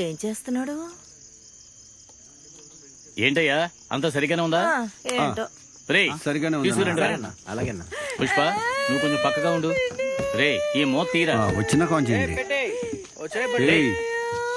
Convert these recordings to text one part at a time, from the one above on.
ఏం చేస్తున్నాడు? ఏంటయ్యా? అంత సరిగానే ఉందా? ఏంటో. రే సరిగానే? తీసుకురండి. అలాగేనా? పుష్ప నువ్వు కొంచెం పక్కగా ఉండు. రే ఈ మో తీరా. వచ్చిన ఏయ్,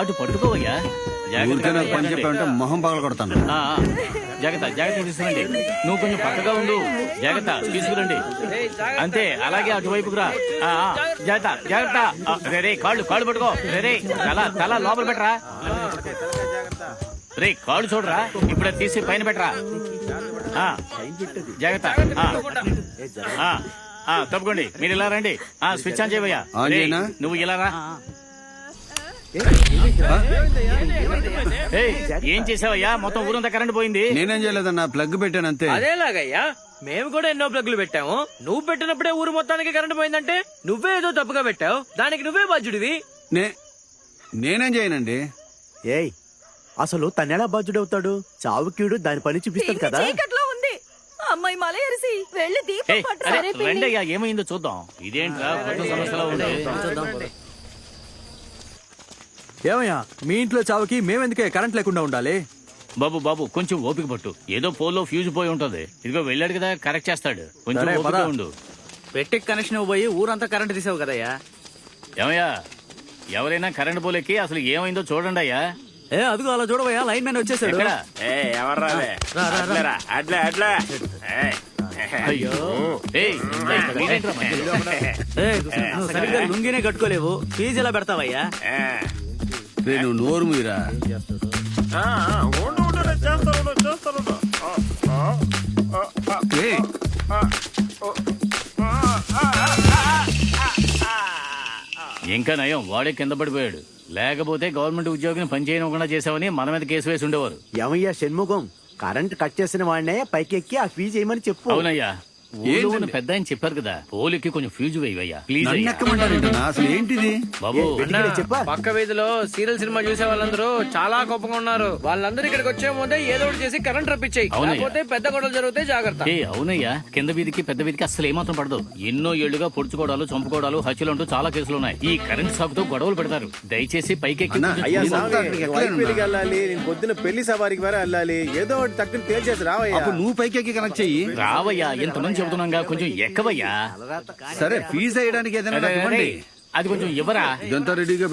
అటు పట్టుకోవయ్యా. ఊరికే నాకు పని చెప్పావంటే మొహం పగల కొడతాను ఆ, ఆ. జాగ్రత్త జాగ్రత్త తీసుకురండి నువ్వు కొంచెం పక్కగా ఉండు. జాగ్రత్త తీసుకురండి. అంతే అలాగే అటువైపుకు రా. ఆ, ఆ. జాగ్రత్త జాగ్రత్త. ఆ, రే రే కాళ్ళు కాళ్ళు పట్టుకో. రే రే తల తల లోపల పెట్టరా. రే కాళ్ళు చూడరా. ఇప్పుడే తీసి పైన పెట్టరా. ఆ, జాగ్రత్త. ఆ. ఆ, ఆ, తప్పుకోండి. మీరు ఇలా రండి. ఆ స్విచ్ ఆన్ చేయనా? నువ్వు ఇలా రా. ఏం చేసావయ్యా? మొత్తం ఊరంతా కరెంట్ పోయింది. నేనేం చేయలేదన్నా ప్లగ్ పెట్టాను అంతే. అదేలాగయ్యా మేము కూడా ఎన్నో ప్లగ్లు పెట్టాము. నువ్వు పెట్టినప్పుడే ఊరు మొత్తానికి కరెంట్ పోయిందంటే నువ్వే ఏదో తప్పుగా పెట్టావు. దానికి నువ్వే బాధ్యుడివి. నే నేనేం చేయనండి? ఏయ్ అసలు తనెలా బాధ్యుడవుతాడు చావుకీడు దాని పని చూపిస్తుంది కదా. అమ్మాయి మల ఎరిసి వెళ్ళి దీపం పట్టు. ఏమైందో చూద్దాం. ఇదేంట్రా కొత్త సమస్యలో ఉంది. ఏమయ్యా మీ ఇంట్లో చావుకి మేమెందుకే కరెంట్ లేకుండా ఉండాలి? బాబు బాబు కొంచెం ఓపిక పట్టు. ఏదో పోల్లో ఫ్యూజ్ పోయి ఉంటది. ఇదిగో వెళ్ళాడు కదా కరెక్ట్ చేస్తాడు. కొంచెం సరే, ఓపిక పద. ఉండు. పెట్టి కనెక్షన్ పోయి ఊరంతా కరెంట్ తీసావు కదయ్యా? ఏమయ్యా ఎవరైనా కరెంట్ పోలెక్కి అసలు ఏమైందో చూడండి అయ్యా. ఏ అదిగో అలా చూడవయ్యా లైన్ మ్యాన్ వచ్చేసాడు. ఎక్కడ? అట్లే అట్లే అయ్యో. ఏయ్, మీరేంట్రా మధ్యలో? ఏ, నువ్వు సరిగ్గా లుంగినే కట్టుకోలేవు. ఫీజు ఎలా పెడతావయ్యా? రే నువ్వు నోరు మీరా ఏయ్, ఇంకా నయం వాడే కింద పడిపోయాడు. లేకపోతే గవర్నమెంట్ ఉద్యోగిని పనిచేయకుండా చేసావని మన మీద కేసు వేసి ఉండేవారు. ఏమయ్యా షణ్ముఖం? కరెంట్ కట్ చేసిన వాడినే పైకి ఎక్కి ఆ ఫీజు వేయమని చెప్పు. అవునయ్యా. ఊళ్ళో పెద్ద ఆయన చెప్పారు కదా. పోలికి కొంచెం ఫ్యూజ్ వేయవయ్యా. ప్లీజ్ నన్ను అయ్యా. ఎక్కమంటారేంటన్నా అసలు ఏంటిది? బాబు చెప్పా. పక్క వీధిలో సీరియల్ సినిమా చూసే వాళ్ళందరూ చాలా కోపంగా ఉన్నారు. వాళ్ళందరూ ఇక్కడికి వచ్చే ముందే ఏదో ఒకటి చేసి కరెంట్ రప్పించాయి. అవునయ్య. లేకపోతే పెద్ద గొడవలు జరిగితే జాగ్రత్త. ఏ అవునయ్యా. కింద వీధికి పెద్ద వీధికి అసలు ఏమాత్రం పడదు. ఎన్నో ఏళ్ళుగా పొడుచుకోవడాలు చంపుకోవడాలు హత్యలు అంటూ చాలా కేసులు ఉన్నాయి. ఈ కరెంట్ సాకుతో గొడవలు పెడతారు. దయచేసి పైకెక్కి అన్నా, కొంచెం అయ్యా, చూడు. సామి, అక్కడికి ఎక్కలేను ఐపీఎల్కి వెళ్ళాలి నేను పొద్దున్న పెళ్ళి సవారికి వరే వెళ్ళాలి ఏదో ఒకటి తక్కువ తేల్చేసి రావయ్యా. అప్పుడు నువ్వు పైకి ఎక్కి కనెక్ట్ చెయ్యి రావయ్యా ఎంతమంది చెబుతున్నాగా కొంచెం ఎక్కవయ్యా? సరే ఫీజు వేయడానికి ఏదైనా నాకు ఇవ్వండి. అది కొంచెం ఇవ్వరా? ఇదంతా రెడీగా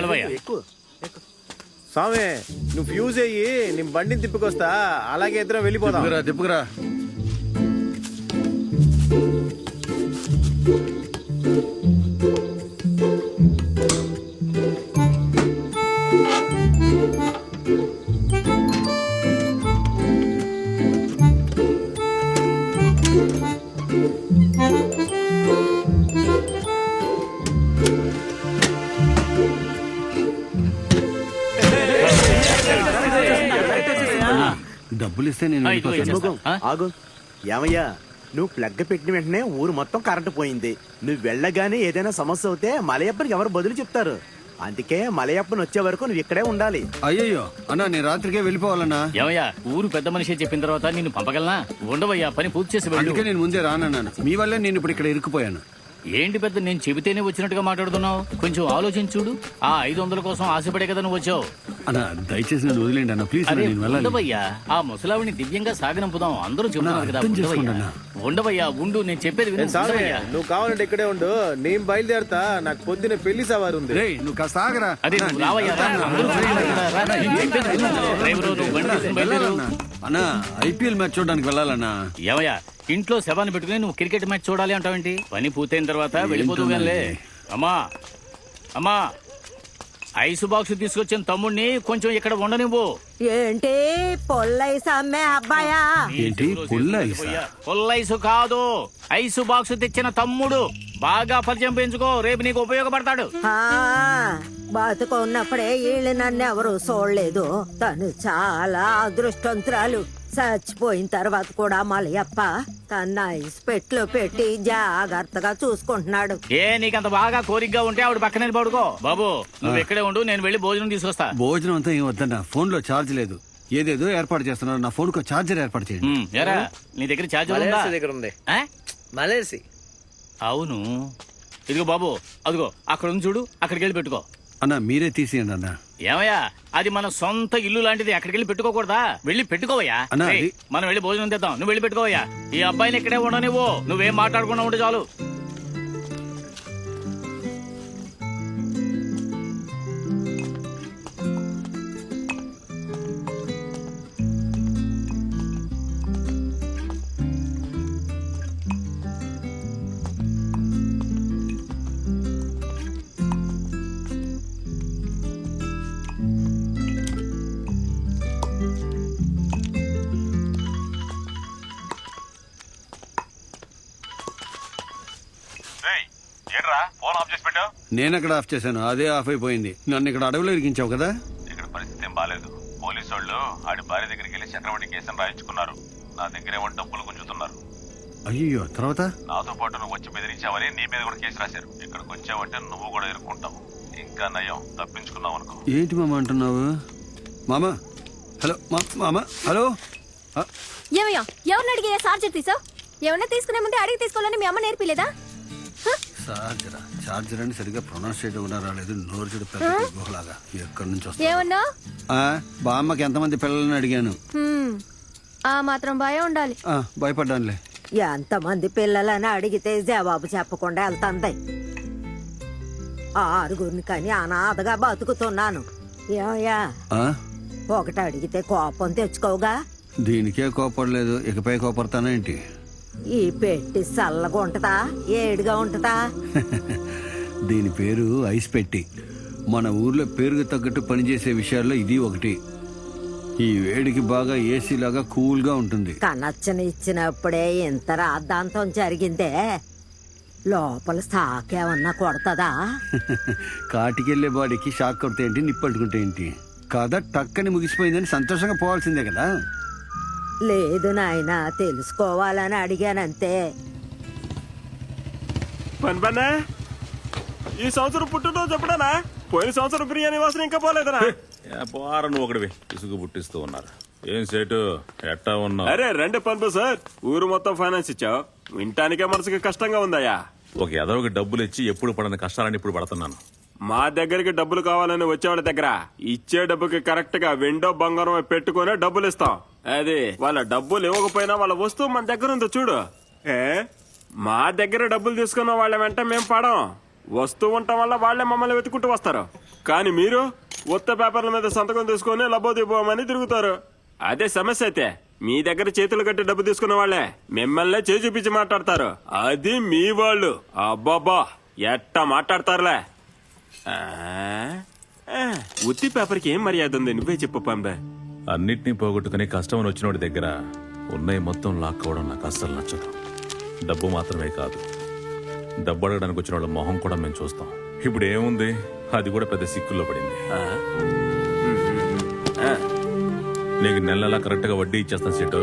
ఎలవయ్యా. స్వామి నువ్వు ఫ్యూజ్ అయ్యి నేను బండిని తిప్పుకొస్తా అలాగే ఇద్దరం వెళ్ళిపోదాం. తిప్పుకురా తిప్పుకురా. ఇస్తే నేను ఆ, ఇదిగో వెళ్ళిపోతాను. ఇచ్చేస్తా. షణ్ముఖం ఆ? ఆగు. ఏమయ్యా నువ్వు ప్లగ్ పెట్టిన వెంటనే ఊరు మొత్తం కరెంట్ పోయింది. నువ్వు వెళ్ళగానే ఏదైనా సమస్య అవుతే మలయప్పనికి ఎవరు బదులు చెప్తారు? అందుకే మలయప్పని వచ్చే వరకు నువ్వు ఇక్కడే ఉండాలి. అయ్యయ్యో అన్నా నేను రాత్రికే వెళ్ళిపోవాలన్నా. ఏమయ్యా ఊరు పెద్ద మనిషి చెప్పిన తర్వాత నిన్ను పంపగలనా? ఉండవయ్యా పని పూర్తి చేసి వెళ్ళు. అందుకే నేను ముందే రానన్నాను. మీ వల్లే నేను ఇప్పుడు ఇక్కడ ఇరుక్కుపోయాను. ఏంటి పెద్ద నేను చెబితేనే వచ్చినట్టుగా మాట్లాడుతున్నావు? కొంచెం ఆలోచించుడు. ఆ ఐదు వందల కోసం ఆశపడే కదా నువ్వు వచ్చావు. అన్నా దయచేసి నన్ను వదిలేండి అన్న. ప్లీజ్ అరే నేను వెళ్ళాలి. ఉండవయ్యా. ఆ ముసలావిని దివ్యంగా సాగనంపుదాం. అందరూ చెబుతున్నారు కదా అర్థం ఉండవయ్యా. చేసుకోండి ఉండవయ్యా ఉండు నేను చెప్పేది విను. ఉండవయ్యా. నువ్వు కావాలంటే ఇక్కడే ఉండు. నేను బయలుదేరతా. నాకు పొద్దున్న పెళ్ళి సవారి ఉంది. రేయ్ నువ్వు కాస్త ఆగరా. అదే నువ్వు రావయ్యా రా, అందరూ చూడండి కదా, రా, నేను చెప్పేది విను. డ్రైవరు, నువ్వు బండి తీసుకుని బయలుదేరు. వెళ్ళాలన్నా అన్నా ఐపీఎల్ మ్యాచ్ చూడడానికి వెళ్ళాలన్నా. ఏమయ్యా? ఇంట్లో శవాన్ని పెట్టుకుని నువ్వు క్రికెట్ మ్యాచ్ చూడాలి అంటావేంటి? పని పూర్తయిన తర్వాత వెళ్ళిపోతూ గానిలే అమ్మా అమ్మా ఐస్ బాక్స్ తీసుకొచ్చిన తమ్ముడిని కొంచెం ఇక్కడ ఉండనివ్వు. ఏంటి? పొల్లైస్ అమ్మే అబ్బాయా? ఏంటి? పుల్ల ఐసా? పుల్ల ఐసు కాదు ఐసు బాక్స్ తెచ్చిన తమ్ముడు. బాగా పరిచయం పెంచుకో రేపు నీకు ఉపయోగపడతాడు. ఆ, బతుకున్నప్పుడే వీళ్ళు నన్ను ఎవరు చూడలేదు. తను చాలా అదృష్టవంతురాలు. చచ్చిపోయిన తర్వాత కూడా మలయప్ప తన ఐస్ పెట్లో పెట్టి జాగ్రత్తగా చూసుకుంటున్నాడు. ఏ నీకంత బాగా కోరికగా ఉంటే ఆవిడ పక్కనే పడుకో. బాబు నువ్వు ఇక్కడే ఉండు నేను వెళ్ళి భోజనం తీసుకొస్తా. భోజనం అంతా ఏం వద్దన్నా ఫోన్లో ఛార్జ్ లేదు. ఏదేదో ఏర్పాటు చేస్తున్నారు నా ఫోన్కు ఛార్జర్ ఏర్పాటు చేయండి. ఉమ్, నీ దగ్గర ఛార్జర్ ఉందా? మలేసి దగ్గర ఉంది. ఆ? మలేసి. అవును. ఇదిగో బాబు అదిగో అక్కడ ఉంది చూడు అక్కడికి వెళ్ళి పెట్టుకో. అన్న మీరే తీసేయండి అన్న. ఏమయ్యా అది మన సొంత ఇల్లు లాంటిది అక్కడికి వెళ్ళి పెట్టుకోకూడదా? వెళ్ళి పెట్టుకోవయ్యా. అన్నా, అది- మనం వెళ్ళి భోజనం తెద్దాం. నువ్వు వెళ్ళి పెట్టుకోవయ్యా. ఈ అబ్బాయిని ఇక్కడే ఉండనివ్వు. నువ్వేం మాట్లాడకుండా ఉంటే చాలు. ఆఫ్ చేసి పెట్టావు? నేను అక్కడ ఆఫ్ చేశాను. అదే ఆఫ్ అయిపోయింది. నన్ను ఇక్కడ అడవిలో ఇరికించావు కదా? ఇక్కడ పరిస్థితి ఏం బాలేదు. పోలీసు వాళ్ళు ఆడి భార్య దగ్గరికి వెళ్ళి చక్రవడ్డీ కేసును రాయించుకున్నారు. నా దగ్గరేమో డబ్బులు గుంజుతున్నారు. అయ్యో తర్వాత? నాతో పాటు నువ్వు వచ్చి బెదిరించావని నీ మీద కూడా కేసు రాశారు. ఇక్కడికి వచ్చావంటే నువ్వు కూడా ఇరుక్కుంటావు. ఇంకా నయం. తప్పించుకున్నావు అనుకో. ఏంటి మామ అంటున్నావు? మామ? హలో మామ? హలో? ఏమయ్యా ఎవరిని అడిగి చార్జర్ తీసావు ఏమన్నా తీసుకునే ముందే అడిగి తీసుకోవాలని మీ అమ్మ నేర్పిలేదా? చార్జరా చార్జర్ అని సరిగ్గా ప్రొనౌన్స్ చేయడం కూడా రాలేదు. నోరు చెడు పెద్ద గుహలాగా. ఎక్కడి నుంచి వస్తా ఏమన్నా? బామ్మకి ఎంతమంది పిల్లలని అడిగాను. ఆ మాత్రం భయం ఉండాలి. ఆ, భయపడ్డానులే. ఎంతమంది పిల్లలని అడిగితే జవాబు చెప్పకుండా వెళ్తుంది. ఆరుగురిని కానీ అనాథగా బతుకుతున్నాను. ఏమయ్యా ఆ, ఒకటి అడిగితే కోపం తెచ్చుకోగా దీనికే కోపడలేదు. ఇకపై కోపడతానా ఏంటి ఈ పెట్టి చల్లగా ఉంటదా? ఏడుగా ఉంటదా? దీని పేరు ఐస్ పెట్టి. మన ఊర్లో పేరుకు తగ్గట్టు పనిచేసే విషయాల్లో ఇది ఒకటి. ఈ వేడికి బాగా ఏసీ లాగా కూల్గా ఉంటుంది. కనచ్చని ఇచ్చినప్పుడే ఇంత రాద్ధాంతం జరిగిందే. లోపల సాకేమన్నా కొడతదా? కాటికెళ్ళే బాడీకి షాక్ కొడితే ఏంటి నిప్పట్టుకుంటే ఏంటి? కథ టక్కని ముగిసిపోయిందని సంతోషంగా పోవాల్సిందే కదా. లేదు నాయనా తెలుసుకోవాలని అడిగానంతే. పని పన్నా ఈ సంవత్సరం పుట్టినరోజు ఎప్పుడనా పోయిన సంవత్సరం బిర్యానీ వాసన ఇంకా పోలేదనా పోరా నువ్వు ఒకటివి ఇసుగు పుట్టిస్తూ ఉన్నారు. ఏం సేటు? ఎట్టా ఉన్నావు? అరే రండి పనుపు సార్. ఊరు మొత్తం ఫైనాన్స్ ఇచ్చావు. వింటానికే మనసుకి కష్టంగా ఉందయ్యా. ఒక ఎదవకి డబ్బులు ఇచ్చి ఎప్పుడు పడని కష్టాలని ఇప్పుడు పడుతున్నాను. మా దగ్గరికి డబ్బులు కావాలని వచ్చేవాళ్ళ దగ్గర ఇచ్చే డబ్బుకి కరెక్ట్గా విండో బంగారం పెట్టుకునే డబ్బులు ఇస్తాం. అది వాళ్ళ డబ్బులు ఇవ్వకపోయినా వాళ్ళ వస్తువు మన దగ్గర ఉందో చూడు. ఏ? మా దగ్గర డబ్బులు తీసుకున్న వాళ్ళ వెంట మేం పడం. వస్తువు ఉండటం వల్ల వాళ్ళే మమ్మల్ని వెతుకుంటూ వస్తారు. కానీ మీరు ఉత్త పేపర్ల మీద సంతకం తీసుకొని లబోదిపోమని తిరుగుతారు. అదే సమస్య అయితే. మీ దగ్గర చేతులు కట్టి డబ్బు తీసుకున్న వాళ్ళే మిమ్మల్నే చేయి చూపించి మాట్లాడతారు. అది మీ వాళ్ళు. అబ్బాబా ఎట్టా మాట్లాడతారులే. ఉత్తి పేపర్కి ఏం మర్యాద ఉంది? నువ్వే చెప్పు పంబే. అన్నిటినీ పోగొట్టుకుని కష్టం వచ్చినోడి దగ్గర ఉన్నాయి మొత్తం లాక్కోవడం నాకు అస్సలు నచ్చదు. డబ్బు మాత్రమే కాదు. డబ్బు అడగడానికి వచ్చిన వాళ్ళ మొహం కూడా మేము చూస్తాం. ఇప్పుడు ఏముంది అది కూడా పెద్ద సిక్కుల్లో పడింది. నీకు నెల నెలా కరెక్ట్గా వడ్డీ ఇచ్చేస్తాను సీటు.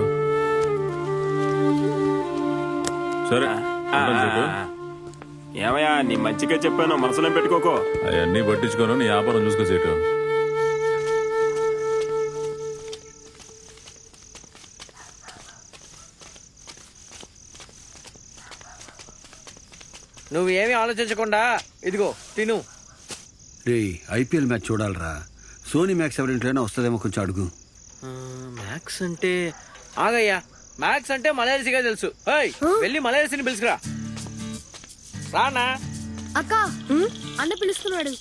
సరే. ఏమయ్యా నీ మంచిగా చెప్పాను మనసులో పెట్టుకోకో. అవన్నీ పట్టించుకోను నీ వ్యాపారం చూసుకో సీటు. నువ్వు ఏమీ ఆలోచించకుండా ఇదిగో తిను. రే ఐపీఎల్ మ్యాచ్ చూడాలరా. సోనీ మ్యాక్స్ ఎవరింట్లోనే వస్తుందేమో కొంచెం అడుగు. మ్యాక్స్ అంటే ఆగయ్యా. మ్యాక్స్ అంటే మలయర్సిగా తెలుసు. ఏయ్, వెళ్ళి మలయర్సిని పిలుచుకురా. రానా? అక్క అన్న పిలుస్తున్నాడు.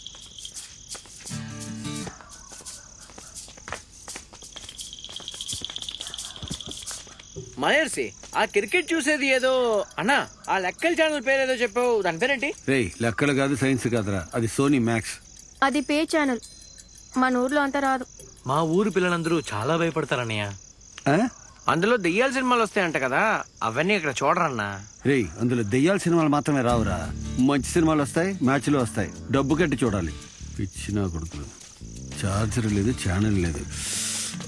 మలయర్సి ఆ క్రికెట్ చూసేది ఏదో అన్నా ఆ లెక్కల ఛానల్ పేరు ఏదో చెప్పావు దాని పేరేంటి? రే లెక్కలు కాదు సైన్స్ కాదురా అది సోనీ మ్యాక్స్. అది పే ఛానల్. మన ఊర్లో అంత రాదు. మా ఊరు పిల్లలందరూ చాలా భయపడతారన్నయ్య. ఆ? అందులో దెయ్యాల సినిమాలు వస్తాయంట కదా అవన్నీ ఇక్కడ చూడరన్నా. రేయ్ అందులో దెయ్యాల సినిమాలు మాత్రమే రావురా. మంచి సినిమాలు వస్తాయి మ్యాచ్లు వస్తాయి. డబ్బు కట్టి చూడాలి. పిచ్చినా కొడుకులు. చార్జర్ లేదు ఛానల్ లేదు.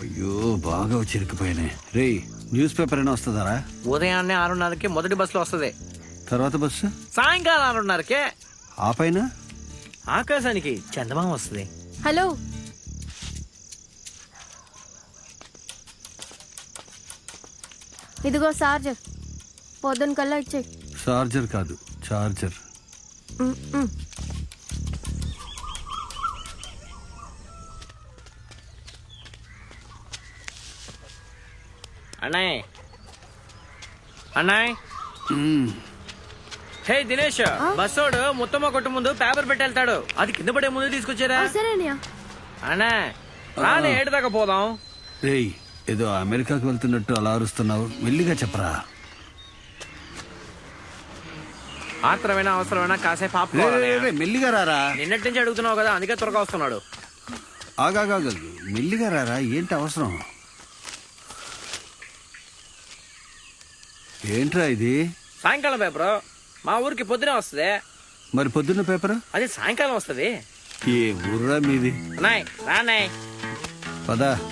అయ్యో బాగా వచ్చి ఇరుక్కుపోయినాయి రేయ్ న్యూస్ పేపర్ అయినా వస్తుందారా? ఉదయాన్నే ఆరున్నరకి మొదటి బస్సులో వస్తుంది. తర్వాత బస్సు? సాయంకాలం ఆరున్నరకే. ఆ పైన? ఆకాశానికి చందమామ వస్తుంది. హలో. ఇదిగో చార్జర్. పొద్దున కల్లా ఇచ్చేయి. చార్జర్ కాదు చార్జర్. అన్నయ్ అన్నయ్ హే దినేష్ బస్సోడు ముత్తమ్మ కొట్టు ముందు పేపర్ పెట్టి వెళ్తాడు అది కింద పడే ముందు తీసుకొచ్చారా? సరే అన్నయ్య. అన్నా రాని ఏడు దాకా పోదాం. రేయ్ ఏదో అమెరికాకి వెళ్తున్నట్టు అలా అరుస్తున్నావు. మెల్లిగా చెప్పరా. ఆత్రమైనా అవసరమైనా కాసేపు రే, రే, రే, ఆపుకోవాలి రే, మెల్లిగా రారా. నిన్నటి నుంచి అడుగుతున్నావు కదా అందుకే త్వరగా వస్తున్నాడు. ఆగాగాగు మెల్లిగా రారా. ఏంటి అవసరం? ఏంట్రా ఇది? సాయంకాలం పేపర్. మా ఊరికి పొద్దునే వస్తుంది. మరి పొద్దున్న పేపర్? అది సాయంకాలం వస్తుంది. ఏ ఊర్రా మీది? రానాయ్ పదా.